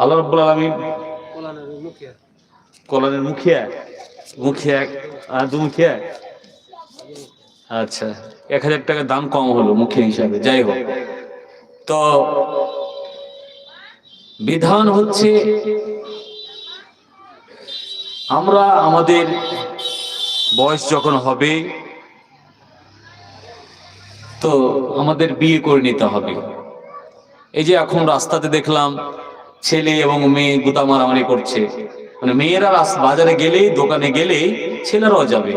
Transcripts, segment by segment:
আল্লাহ রব্বুল আলমিন কোলানের মুখিয়া। মুখিয়া? মুখিয়া দু মুখিয়া আচ্ছা এক হাজার টাকা দাম কম হলো মুখিয়া হিসাবে যাই হোক। তো বিধান হচ্ছে আমরা আমাদের বয়স যখন হবে তো আমাদের বিয়ে করে নিতে হবে। এই যে এখন রাস্তাতে দেখলাম ছেলে এবং মেয়ে গুতা মারামারি করছে। মানে মেয়েরা বাজারে গেলেই, দোকানে গেলেই ছেলেরাও যাবে।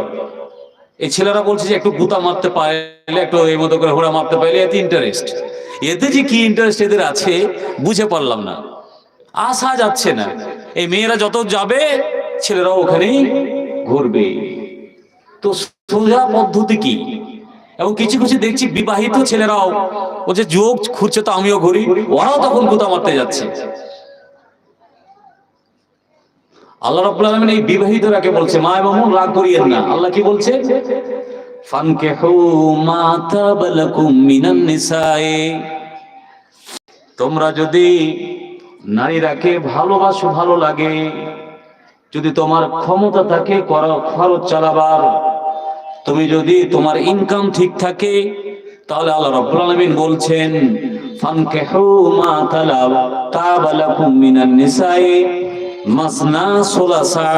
এই ছেলেরা বলছে যে একটু গুতা মারতে পারলে, একটু এই মতো করে হোড়া মারতে পারলে এতে ইন্টারেস্ট এতে যে কি ইন্টারেস্ট এদের আছে, বুঝে পারলাম না। আসা যাচ্ছে না। এই মেয়েরা যত যাবে, ছেলেরাও ওখানেই ঘুরবে। তো সোজা পদ্ধতি কি? এবং কিছু কিছু দেখছি বিবাহিত ছেলেরাও যে যোগ ঘুরছে তো আমিও ঘুরি। ওরাও তখন গুতা মারতে যাচ্ছে। আল্লাহ রাব্বুল আলামিন এই বিবাহিতরাকে বলছে, মা বোন, রাগ করিয়েন না। আল্লাহ কি বলছে? তোমরা যদি নারীরাকে ভালোবাসো, ভালো লাগে, যদি তোমার ক্ষমতা থাকে, করো, খরচ চালাবার। তুমি যদি তোমার ইনকাম ঠিক থাকে, তাহলে আল্লাহ রাব্বুল আলামিন বলছেন, ফানকিহু মা তালাব তাবালাকুম মিনান নিসায়ে মাসনা সোলাসা।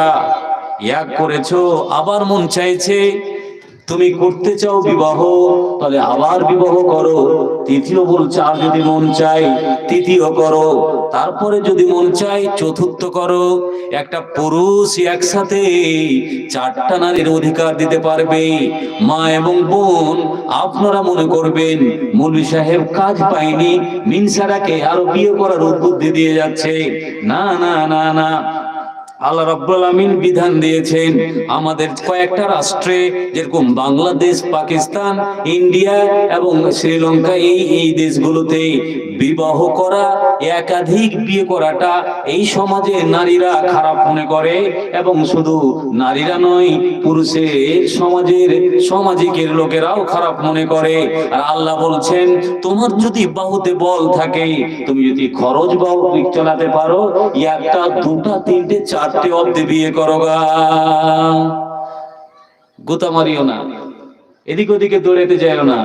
ইয়াক করেছ আবার মন চাইছে তুমি করতে চাও বিবাহ, তাহলে আবার বিবাহ করো। তৃতীয় বলছে আর যদি মন চাই তৃতীয় করো। তারপরে যদি মন চাই চতুর্থ করো। একটা পুরুষ একসাথে চারটা নারীর অধিকার দিতে পারবে। মা এবং বোন, আপনারা মনে করবেন মৌলভী সাহেব কাজ পায়নি, মিনসারাকে আরও বিয়ে করার উদ্বুদ্ধি দিয়ে যাচ্ছে। না না না না আল্লাহ রাব্বুল আমিন বিধান দিয়েছেন, আমাদের কয়েকটা রাষ্ট্রে, যেরকম বাংলাদেশ, পাকিস্তান, ইন্ডিয়া এবং শ্রীলঙ্কা, এই এই দেশগুলোতে বিবাহ করা, একাধিক বিয়ে করাটা এই সমাজে নারীরা খারাপ মনে করে এবং শুধু নারীরা নয়, পুরুষের সমাজের সামাজিকের লোকেরাও খারাপ মনে করে। আর আল্লাহ বলছেন, তোমার যদি বাহুতে বল থাকে, তুমি যদি খরচ বাহু চালাতে পারো, একটা, দুটা, তিনটে চারটে অব্দি বিয়ে করো গা। গোতা মারিও না। এদিক ওদিকে দৌড়াতে যাইও না।